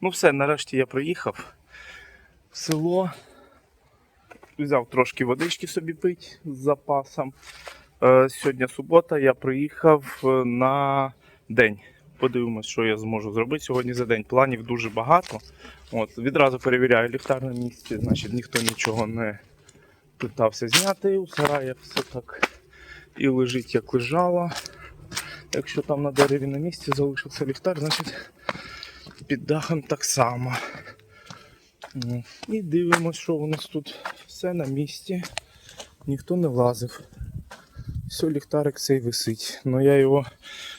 Ну все, нарешті я приїхав в село. Взяв трошки водички собі пить з запасом. Е, сьогодні субота, я приїхав е, на день. Подивимось, що я зможу зробити сьогодні за день. Планів дуже багато. От, відразу перевіряю ліхтар на місці, значить ніхто нічого не питався зняти. У сараї все так і лежить, як лежало. Якщо там на дереві на місці залишився ліхтар, значить під дахом так само. Ну, І дивимося, що у нас тут все на місці. Ніхто не влазив. Все, ліхтарик цей висить. Ну я його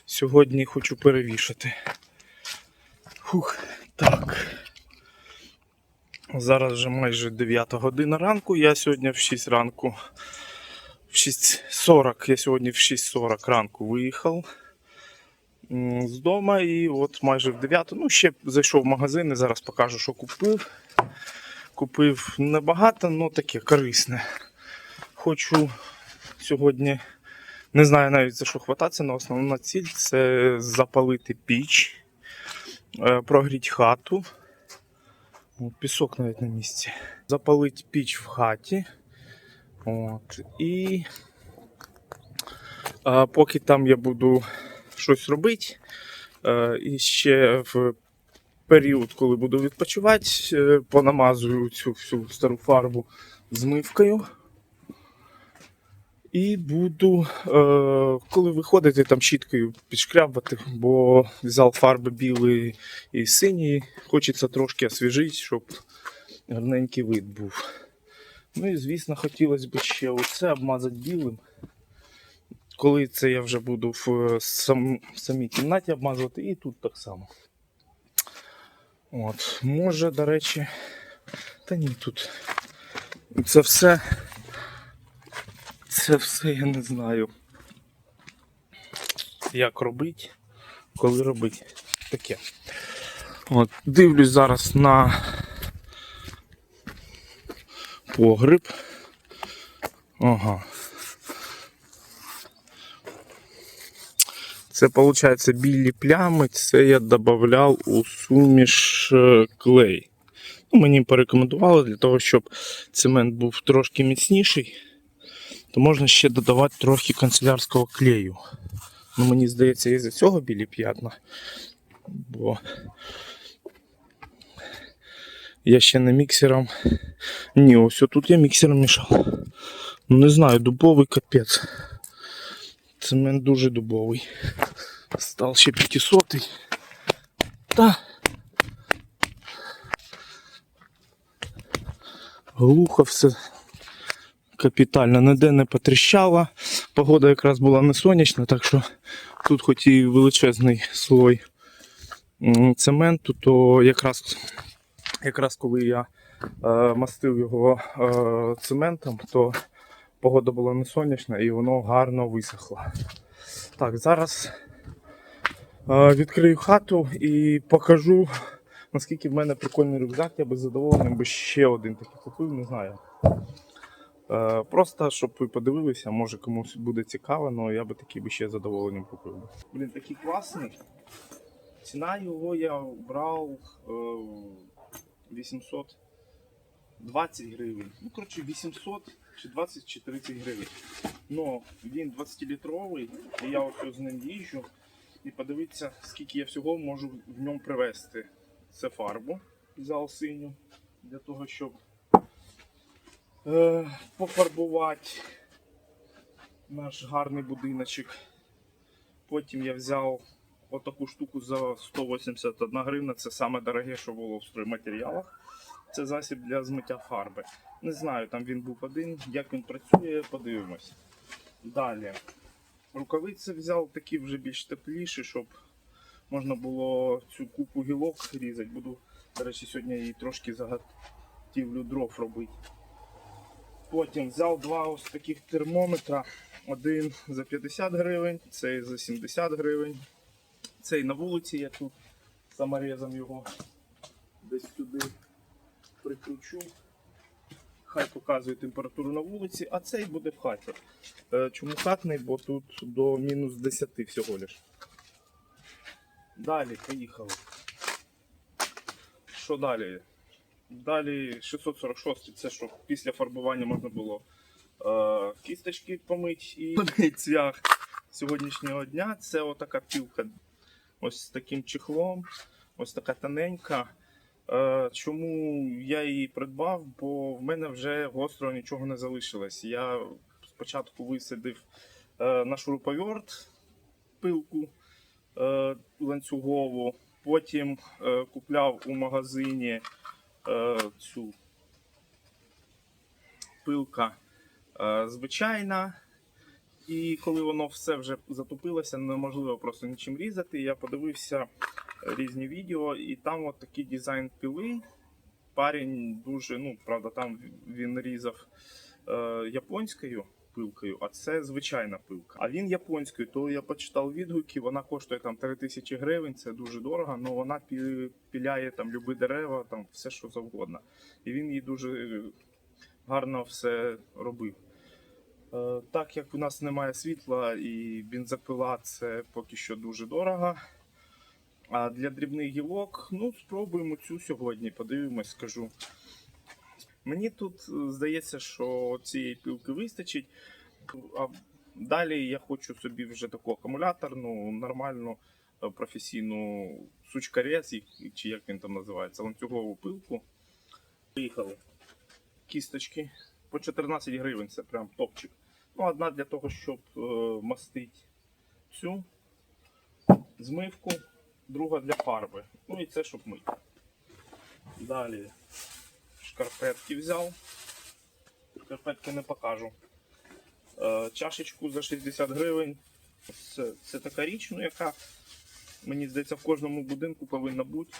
сьогодні хочу перевішати. Фух, так. Зараз вже майже 9 година ранку. Я сьогодні в 6 ранку. В 6.40. Я сьогодні в 6.40 ранку виїхав з дому і от майже в 9. Ну, ще зайшов в магазин і зараз покажу, що купив. Купив небагато, але таке корисне. Хочу сьогодні, не знаю навіть за що хвататися, але основна ціль це запалити піч, е, прогріти хату. Пісок навіть на місці. Запалити піч в хаті. От, і а, поки там я буду щось робити, е, і ще в період, коли буду відпочивати, е, понамазую цю всю стару фарбу змивкою. І буду, е, коли виходити, там щіткою підшкрябати, бо взяв фарби білий і синій. Хочеться трошки освіжити, щоб гарненький вид був. Ну і звісно, хотілося б ще оце обмазати білим. Коли це я вже буду в е, сам, в самій кімнаті обмазувати, і тут так само. От, може, до речі, та ні, тут це все. Це все я не знаю. Як робити, коли робити таке. От, дивлюсь зараз на погреб. Ага. Це виходить білі плями, це я додавав у суміш е, клей. Ну, мені порекомендували для того, щоб цемент був трошки міцніший, то можна ще додавати трохи канцелярського клею. Ну, мені здається, із-за цього білі п'ятна. Бо я ще не міксером. Ні, ось тут я міксером мішав. Ну не знаю, дубовий капець. Цемент дуже дубовий. Став ще 500. Та. Глухо все капітально, ніде не потріщало. Погода якраз була не сонячна, так що тут хоч і величезний слой цементу, то якраз, якраз коли я е, мастив його е, цементом, то погода була не сонячна і воно гарно висохло. Так, зараз відкрию хату і покажу, наскільки в мене прикольний рюкзак. Я би задоволений би ще один такий купив, не знаю. Е, просто щоб ви подивилися, може комусь буде цікаво, але я би такий би ще задоволенням купив. Блін, такий класний. Ціна його я брав е, 820 гривень. Ну, коротше, 800 чи 20 чи 30 гривень. Ну, він 20-літровий, і я ось з ним їжджу. І подивіться, скільки я всього можу в ньому привезти. Це фарбу взяв синю для того, щоб е, пофарбувати наш гарний будиночок. Потім я взяв отаку штуку за 181 гривна. Це саме дороге, що було в стройматеріалах. Це засіб для змиття фарби. Не знаю, там він був один, як він працює, подивимось. Далі. Рукавиці взяв такі вже більш тепліші, щоб можна було цю купу гілок різати. Буду, до речі, сьогодні і трошки заготівлю дров робити. Потім взяв два ось таких термометра. Один за 50 гривень, цей за 70 гривень. Цей на вулиці я тут саморезом його десь сюди прикручу. Хай показує температуру на вулиці, а цей буде в хаті. Е, Чому хатний? Бо тут до мінус 10 всього лиш. Далі поїхали. що далі? Далі 646 це що після фарбування можна було е, кісточки помити і цвях сьогоднішнього дня. Це отака пілка ось з таким чехлом, ось така тоненька. Е, чому я її придбав? Бо в мене вже гостро нічого не залишилось. Я спочатку висадив е, на шуруповерт пилку е, ланцюгову, потім купляв у магазині цю пилка звичайна. І коли воно все вже затопилося, неможливо просто нічим різати. Я подивився різні відео, і там от такий дизайн піли. Парень дуже, ну, правда, там він різав е, японською пилкою, а це звичайна пилка. А він японською, то я почитав відгуки, вона коштує там 3000 гривень, це дуже дорого, але вона піляє там любі дерева, там все що завгодно. І він їй дуже гарно все робив. Е, Так як у нас немає світла і бензопила це поки що дуже дорого. А для дрібних гілок, ну, спробуємо цю сьогодні, подивимось, скажу. Мені тут е, здається, що цієї пілки вистачить. А далі я хочу собі вже таку акумуляторну, нормальну е, професійну сучкарез, чи як він там називається, ланцюгову пилку. Поїхали. Кісточки по 14 гривень, це прям топчик. Ну, одна для того, щоб е, мастити цю змивку, друга для фарби. Ну і це щоб мити. Далі шкарпетки взяв. Шкарпетки не покажу. Е, чашечку за 60 гривень. Це, це така річ, ну, яка, мені здається, в кожному будинку повинна бути.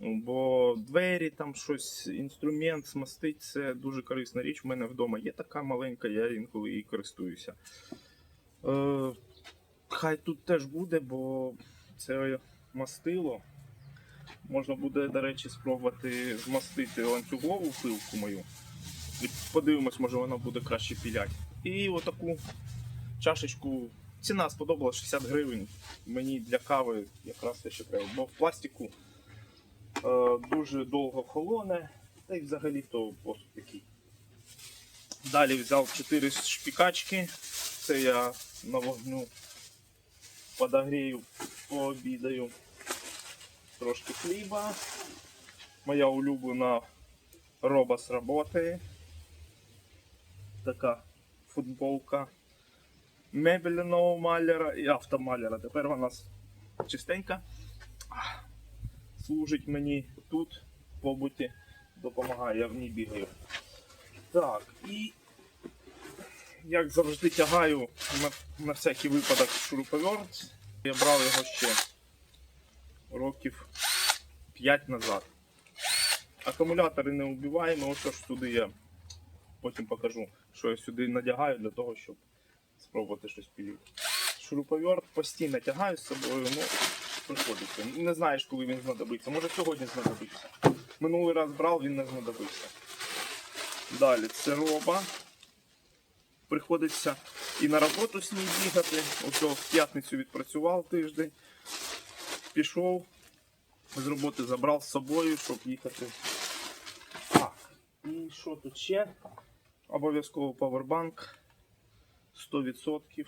Ну, Бо двері, там щось, інструмент смастить, це дуже корисна річ. У мене вдома є така маленька, я інколи її користуюся. Е, хай тут теж буде, бо це мастило. Можна буде, до речі, спробувати змастити ланцюгову пилку мою. І подивимось, може вона буде краще піляти. І отаку чашечку. Ціна сподобала 60 гривень. Мені для кави якраз те, що треба. Бо в пластику е, дуже довго холоне, та й взагалі то посуд такий. Далі взяв 4 шпікачки. Це я на вогню подогрію, пообідаю. Трошки хліба. Моя улюблена роба з роботи. Така футболка мебельного маляра і автомаляра. Тепер вона чистенька. Служить мені тут побуті, допомагає, я в ній бігаю. Так, і як завжди тягаю на, на всякий випадок шуруповерт. Я брав його ще років 5 назад. Акумулятори не вбиваємо, ось ж сюди я потім покажу, що я сюди надягаю для того, щоб спробувати щось пілити. Шуруповерт постійно тягаю з собою, ну приходиться. Не знаєш, коли він знадобиться. Може сьогодні знадобиться. Минулий раз брав, він не знадобився. Далі це роба. Приходиться і на роботу з ній бігати. Ось в п'ятницю відпрацював тиждень. Пішов, з роботи забрав з собою, щоб їхати. Так, і що тут ще? Обов'язково павербанк 100%.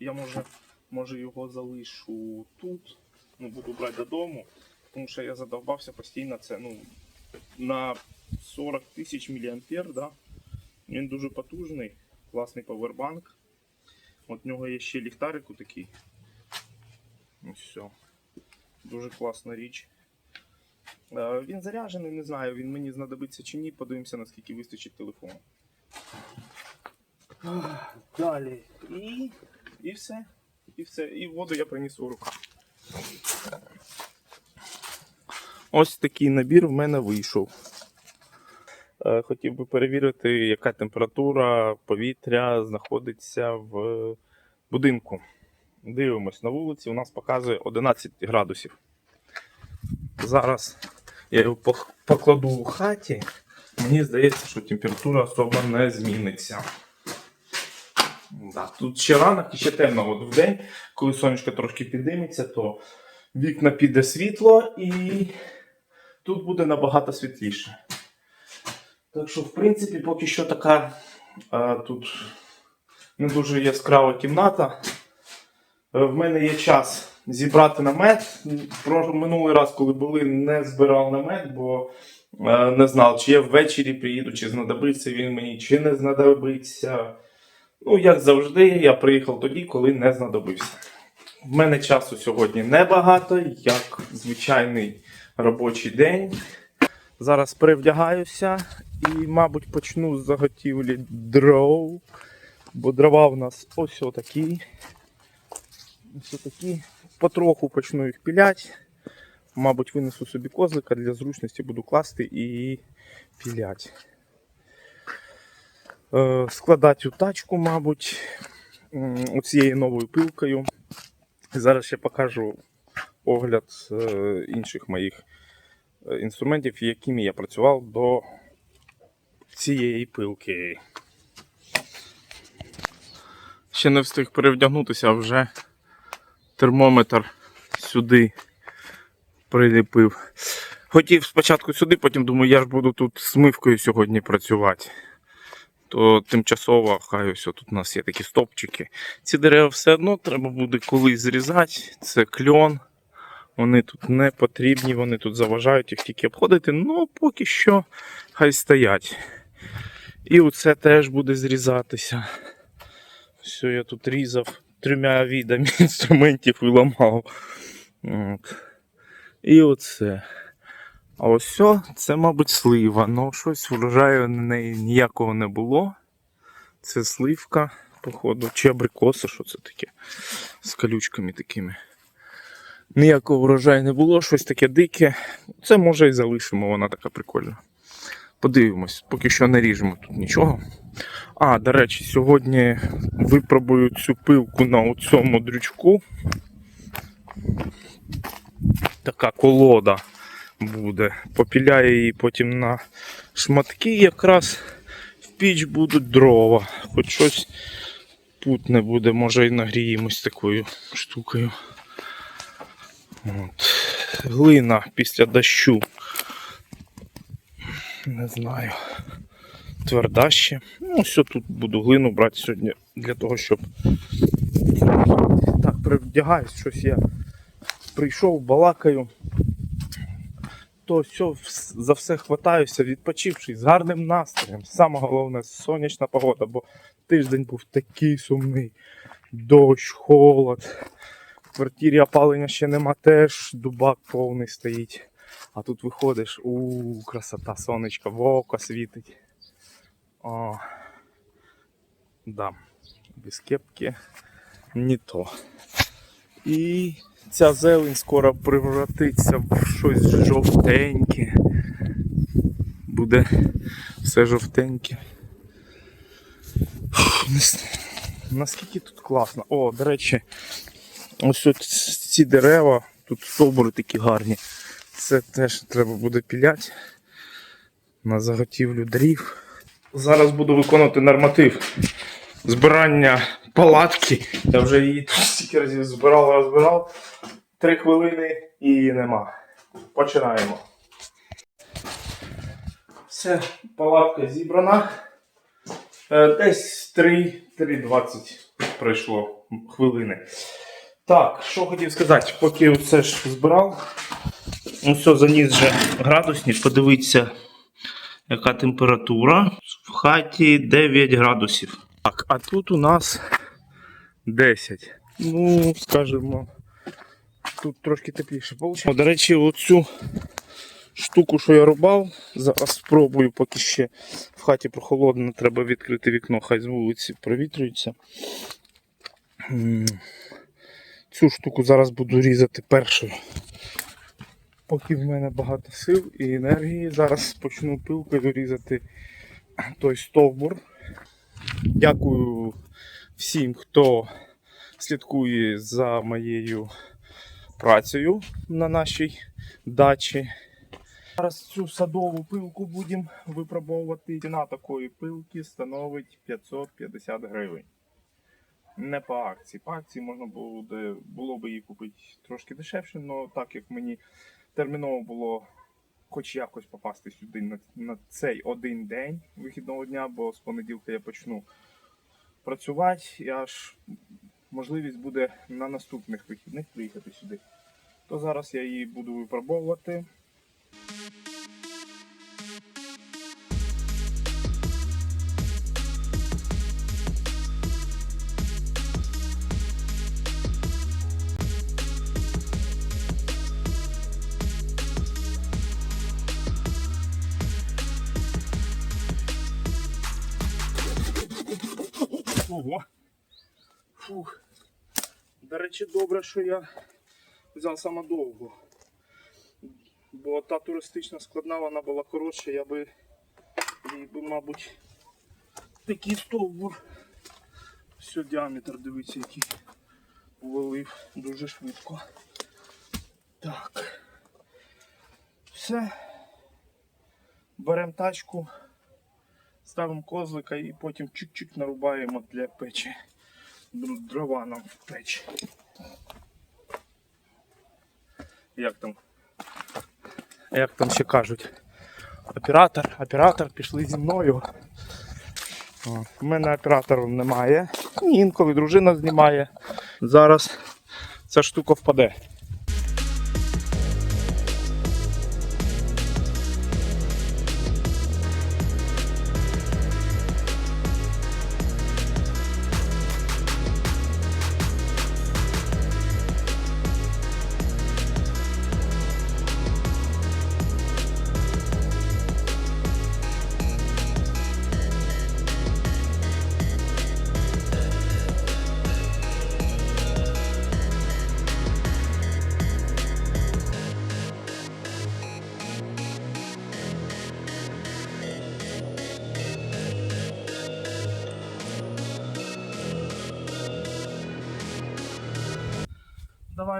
Я може, може його залишу тут. Ну, буду брати додому, тому що я задовбався постійно це ну, на 40 тисяч мА. Да? Він дуже потужний, класний павербанк. От в нього є ще ліхтарик такий. Ось все. Дуже класна річ. Е, Він заряджений, не знаю, він мені знадобиться чи ні. Подивимося, наскільки вистачить телефону. Далі. І, і все. І все. І воду я приніс у руках. Ось такий набір в мене вийшов. Е, Хотів би перевірити, яка температура повітря знаходиться в будинку. Дивимось на вулиці, у нас показує 11 градусів. Зараз я його покладу у хаті. Мені здається, що температура особо не зміниться. Да, тут ще ранок і ще темно. От в день, коли сонечко трошки підійметься, то вікна піде світло і тут буде набагато світліше. Так що, в принципі, поки що така а, тут не дуже яскрава кімната. Е, В мене є час зібрати намет. Про минулий раз, коли були, не збирав намет, бо е, не знав, чи я ввечері приїду, чи знадобиться він мені, чи не знадобиться. Ну, як завжди, я приїхав тоді, коли не знадобився. В мене часу сьогодні небагато, як звичайний робочий день. Зараз перевдягаюся і, мабуть, почну з заготівлі дров. Бо дрова в нас ось отакі. Ось отакі. Потроху почну їх піляти. Мабуть, винесу собі козлика для зручності буду класти і піляти. Е, складати у тачку, мабуть, м, оцією новою пилкою. Зараз ще покажу огляд е, інших моїх інструментів, якими я працював до цієї пилки. Ще не встиг перевдягнутися, а вже термометр сюди приліпив. Хотів спочатку сюди, потім думаю, я ж буду тут смивкою сьогодні працювати. То тимчасово, хай ось тут у нас є такі стопчики. Ці дерева все одно треба буде колись зрізати. Це кльон. Вони тут не потрібні, вони тут заважають їх тільки обходити. Ну, поки що хай стоять. І оце теж буде зрізатися. Все, я тут різав трьома видами інструментів і ламав. От. І оце. А ось це, мабуть, слива. Ну, щось врожаю на неї ніякого не було. Це сливка, походу, чи абрикоса, що це таке? З колючками такими. Ніякого врожаю не було, щось таке дике. Це може і залишимо, вона така прикольна. Подивимось, поки що не ріжемо тут нічого. А, до речі, сьогодні випробую цю пилку на цьому дрючку. Така колода буде. Попіляю її потім на шматки, якраз в піч будуть дрова. Хоч щось путне буде, може і нагріємось такою штукою. От. Глина після дощу. Не знаю. Тверда ще. Ну, все тут буду глину брати сьогодні для того, щоб. Так, привдягаюсь, щось я прийшов, балакаю. То все, за все хватаюся, відпочивши з гарним настроєм. Саме головне сонячна погода, бо тиждень був такий сумний. Дощ, холод. Квартирі опалення ще нема теж, дубак повний стоїть. А тут виходиш, у красота, сонечко, в око світить. О, да, без кепки не то. І ця зелень скоро превратиться в щось жовтеньке. Буде все жовтеньке. Наскільки тут класно. О, до речі, ось от ці дерева, тут стовбури такі гарні. Це теж треба буде піляти на заготівлю дрів. Зараз буду виконувати норматив збирання палатки. Я вже її стільки разів збирав, розбирав. Три хвилини і її нема. Починаємо. Все, палатка зібрана. Е, Десь 3-3.20 пройшло хвилини. Так, що хотів сказати, поки все ж збирав. Ну все, заніс вже градусник, подивіться, яка температура. В хаті 9 градусів. Так, а тут у нас 10. Ну, скажімо, тут трошки тепліше вийшло. До речі, оцю штуку, що я рубав, зараз спробую, поки ще в хаті прохолодно, треба відкрити вікно, хай з вулиці провітрюється. Цю штуку зараз буду різати першою. Поки в мене багато сил і енергії, зараз почну пилкою різати той стовбур. Дякую всім, хто слідкує за моєю працею на нашій дачі. Зараз цю садову пилку будемо випробовувати. Ціна такої пилки становить 550 гривень. Не по акції. По акції можна буде, було би її купити трошки дешевше, але так як мені терміново було хоч якось попасти сюди на, на цей один день вихідного дня, бо з понеділка я почну працювати, і аж можливість буде на наступних вихідних приїхати сюди. То зараз я її буду випробовувати. Речі, добре, що я взяв саме довго. Бо та туристична складна вона була коротша, я би їй би, мабуть, такий стовбур. Все, діаметр, дивіться, який ввалив дуже швидко. Так. Все. Беремо тачку, ставимо козлика і потім чик-чик нарубаємо для печі. Дрова нам в печі. Як там? Як там ще кажуть? Оператор, оператор, пішли зі мною. У мене оператору немає. Інколи дружина знімає. Зараз ця штука впаде.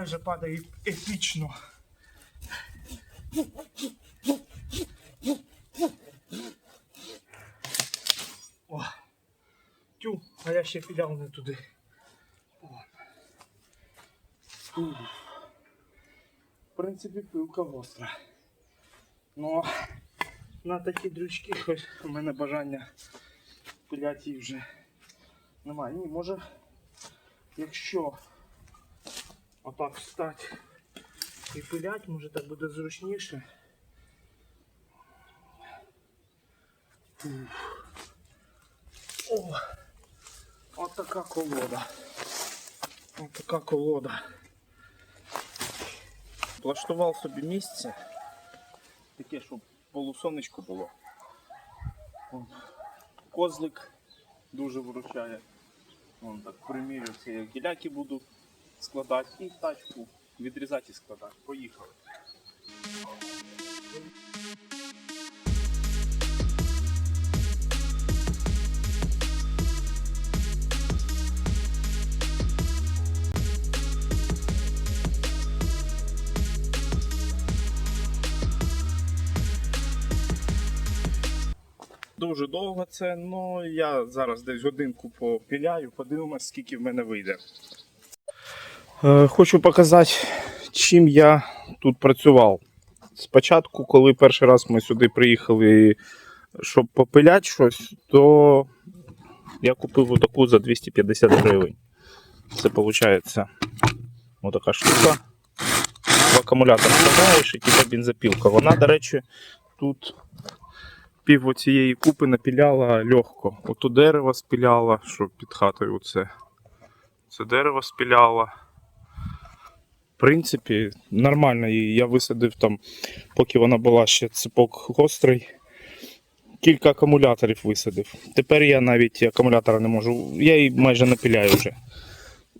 Вже падай епічно. О. Тю, а я ще підняв не туди. О. В принципі, пилка гостра. Ну, на такі дрючки хоч у мене бажання пиляти вже немає. Ні, може, якщо отак встати і пилять, може так буде зручніше. Ух. О, от така колода. От така колода. Влаштував собі місце. Таке, щоб полусонечко було. О, Козлик дуже виручає. Вон так примірюся, як гіляки буду Складати і тачку відрізати і складати. Поїхали. Дуже довго це, але я зараз десь годинку попіляю, подивимось, скільки в мене вийде. Е, Хочу показати, чим я тут працював. Спочатку, коли перший раз ми сюди приїхали, щоб попиляти щось, то я купив отаку за 250 гривень. Це виходить отака штука. В акумулятор вставляєш і типа бензопілка. Вона, до речі, тут пів оцієї купи напіляла легко. Ото дерево спіляла, що під хатою оце. Це дерево спіляла. Принципі, нормально її. Я висадив там, поки вона була ще цепок гострий. Кілька акумуляторів висадив. Тепер я навіть акумулятора не можу. Я її майже напіляю вже.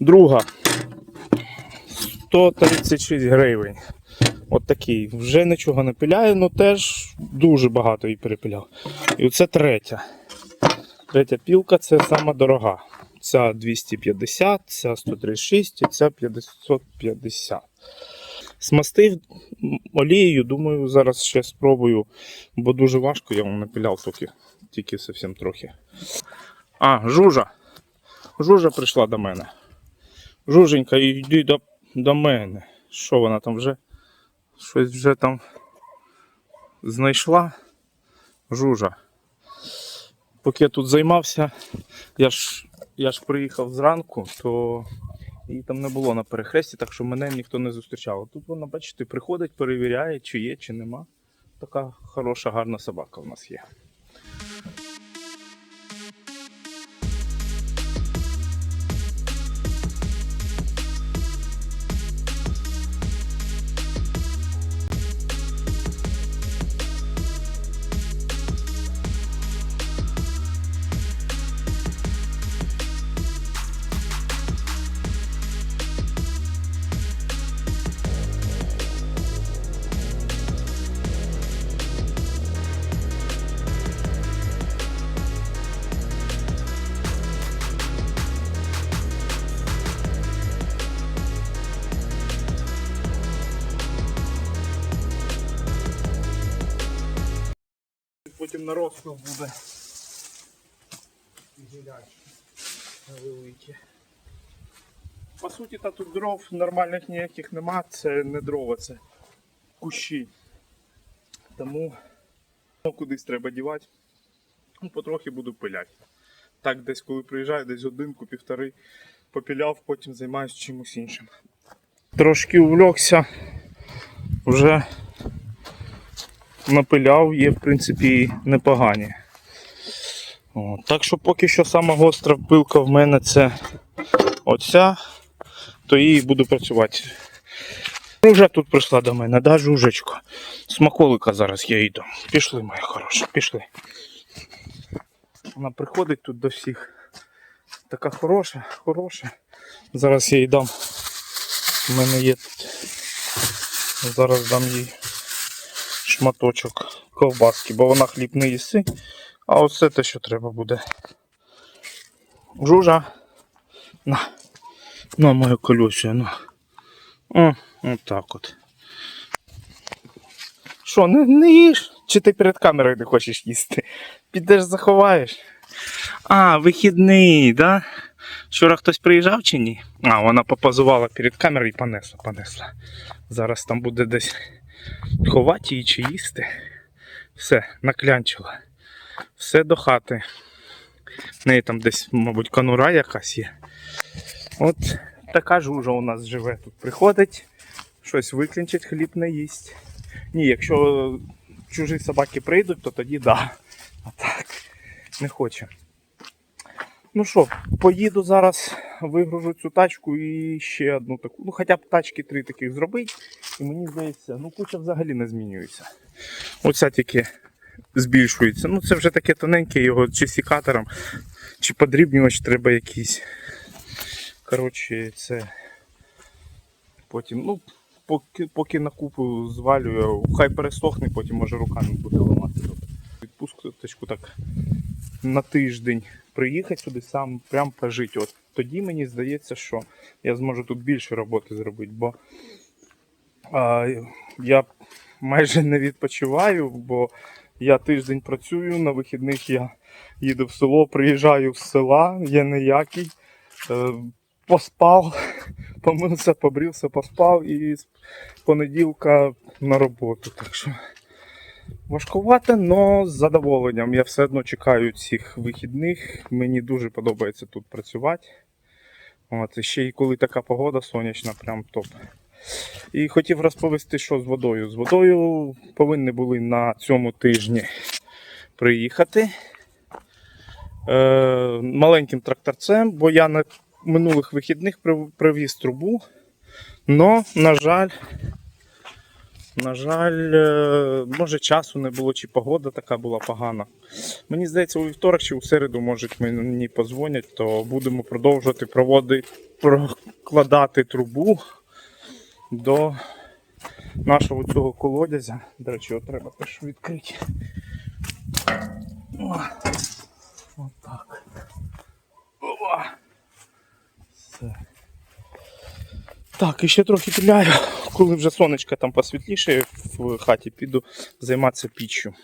Друга 136 гривень. От такий. Вже нічого не пиляю, але теж дуже багато її перепиляв. І оце третя. Третя пілка це сама дорога. Ця 250, ця 136 і ця 550. Смастив олією, думаю, зараз ще спробую, бо дуже важко, я вам напіляв тільки, тільки зовсім трохи. А, жужа. Жужа прийшла до мене. Жуженька, йди до, до мене. Що вона там вже? Щось вже там знайшла жужа. Поки я тут займався, я ж, я ж приїхав зранку, то її там не було на перехресті, так що мене ніхто не зустрічав. Тут вона, бачите, приходить, перевіряє, чи є, чи нема. Така хороша, гарна собака в нас є. Потім на розпил буде. Великі. По суті, та тут дров нормальних ніяких нема, це не дрова, це кущі. Тому ну, кудись треба дівати. Ну, потрохи буду пиляти. Так, десь коли приїжджаю, десь годинку, півтори попіляв, потім займаюся чимось іншим. Трошки увлекся, вже напиляв, є в принципі непогані. О, так що поки що сама гостра пилка в мене це оця, то її буду працювати. Вже тут прийшла до мене, да, жужечко. Смаколика зараз я їду. Пішли, моя хороша, пішли. Вона приходить тут до всіх. Така хороша, хороша. Зараз я їй дам. У мене є тут. Зараз дам їй шматочок ковбаски, бо вона хліб не їси. А оце те, що треба буде. Жужа. На. На моє колюче, ну. О, отак от. Що, не, не їш? Чи ти перед камерою не хочеш їсти? Підеш заховаєш? А, вихідний, да? Вчора хтось приїжджав чи ні? А, вона попозувала перед камерою і понесла, понесла. Зараз там буде десь ховати її чи їсти. Все, наклянчила. Все до хати. В неї там десь, мабуть, конура якась є. От така жужа у нас живе тут. Приходить, щось виклінчить, хліб не їсть. Ні, якщо чужі собаки прийдуть, то тоді да. А так, не хоче. Ну що, поїду зараз, вигружу цю тачку і ще одну таку. Ну, хоча б тачки три таких зробити. І мені здається, ну куча взагалі не змінюється. Оця тільки збільшується. Ну це вже таке тоненьке, його чи сікатором, чи подрібнювач треба якийсь. Коротше, це потім, ну, поки, поки на купу звалюю, хай пересохне, потім може руками буде ламати. Відпусточку так на тиждень приїхати сюди сам прям пожити. От тоді мені здається, що я зможу тут більше роботи зробити, бо а, я майже не відпочиваю, бо я тиждень працюю, на вихідних я їду в село, приїжджаю з села, я ніякий. Е, поспав, помився, побрився, поспав і з понеділка на роботу. Так що важкувато, але з задоволенням. Я все одно чекаю цих вихідних. Мені дуже подобається тут працювати. От, і ще й коли така погода сонячна, прям топ. І хотів розповісти, що з водою. З водою повинні були на цьому тижні приїхати е, маленьким тракторцем, бо я на минулих вихідних привіз трубу. Но, на жаль, на жаль, е, може часу не було, чи погода така була погана. Мені здається, у вівторок чи у середу можуть мені подзвонять, то будемо продовжувати проводити, прокладати трубу до нашого цього колодязя. До речі, його треба теж відкрити. О. Опа. Все. Так, і ще трохи піляю. Коли вже сонечко там посвітліше в хаті, піду займатися піччю.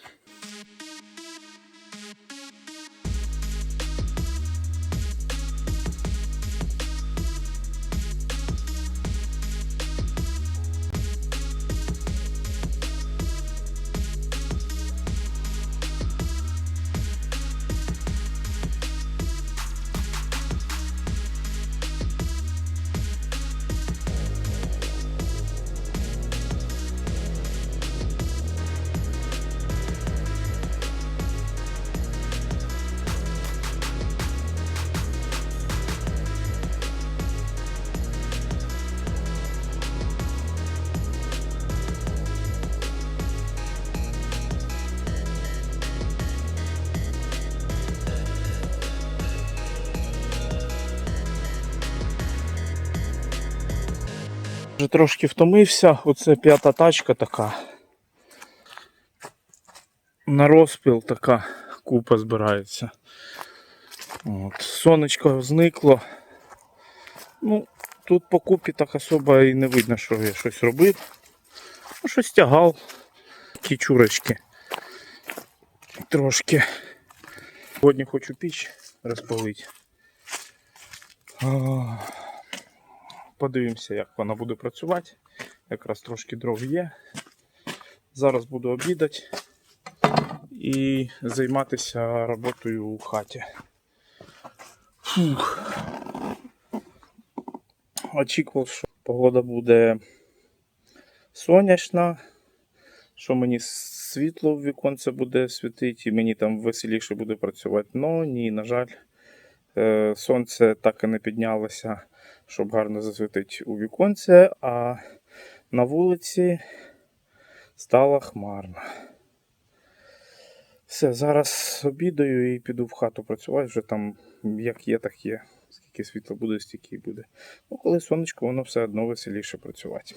Вже трошки втомився, оце п'ята тачка така. На розпіл така купа збирається. От. Сонечко зникло. Ну, тут по купі так особо і не видно, що я щось робив. Ну, щось тягав. Ті чурочки. Трошки. Сьогодні хочу піч розпалити. Подивимося, як вона буде працювати. Якраз трошки дров є. Зараз буду обідати і займатися роботою у хаті. Фух. Очікував, що погода буде сонячна, що мені світло в віконце буде світити і мені там веселіше буде працювати. Ну ні, на жаль, е, сонце так і не піднялося, щоб гарно засвітити у віконце, а на вулиці стало хмарно. Все, зараз обідаю і піду в хату працювати. Вже там як є, так є. Скільки світла буде, стільки і буде. Ну, коли сонечко, воно все одно веселіше працювати.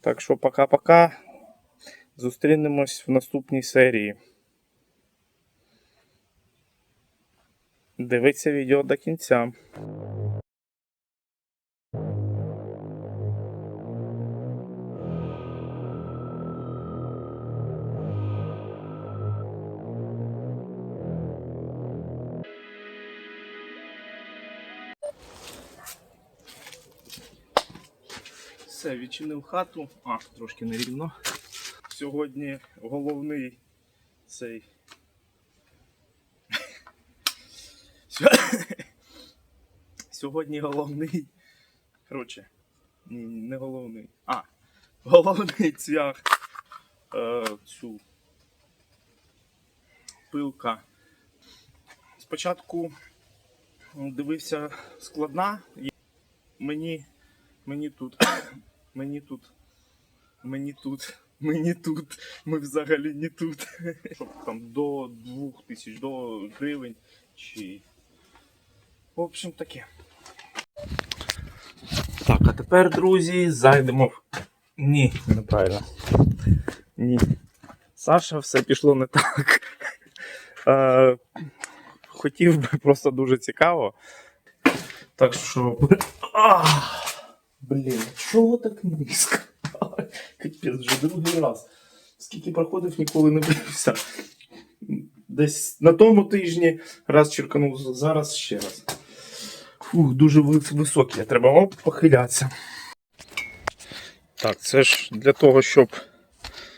Так що пока-пока. Зустрінемось в наступній серії. Дивіться відео до кінця. Все, відчинив хату. А, трошки нерівно. Сьогодні головний цей. Сьогодні головний. Коротше, ні, не головний. А, головний цвях е, цю пилка. Спочатку дивився складна. Мені, мені тут, мені тут, мені тут, мені тут, ми взагалі не тут. Там до 2000, до гривень чи. В общем таке. Так, а тепер, друзі, зайдемо. Ні, неправильно. Ні. Саша, все пішло не так. Е, хотів би просто дуже цікаво. Так що. Ах, блін, чого так низько? Капець, вже другий раз. Скільки проходив, ніколи не бився. Десь на тому тижні раз черканув, зараз ще раз. Фух, дуже ви- високий, треба оп, похилятися. Так, це ж для того, щоб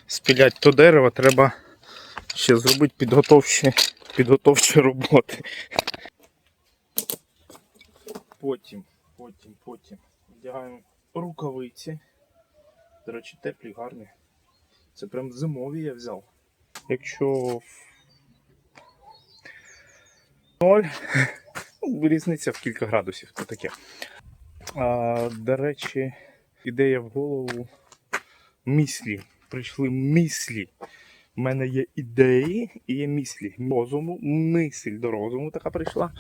спіляти то дерево, треба ще зробити підготовчі, підготовчі роботи. Потім, потім, потім вдягаємо рукавиці. До речі, теплі, гарні. Це прям зимові я взяв. Якщо ноль, ну, різниця в кілька градусів, то таке. А, до речі, ідея в голову міслі. Прийшли міслі. У мене є ідеї і є міслі. Розуму, мисль до розуму така прийшла.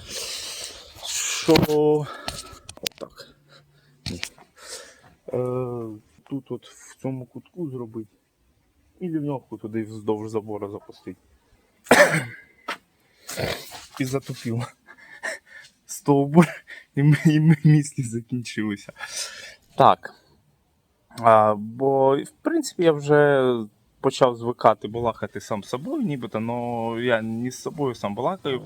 Що. Отак. Ні. Е, тут от в цьому кутку зробити. І лівньовку туди вздовж забора запустити. І затопило. Стовбур і ми- і ми міслі закінчилися. Так. А, бо, в принципі, я вже почав звикати балакати сам з собою, нібито, але я не з собою сам балакаю.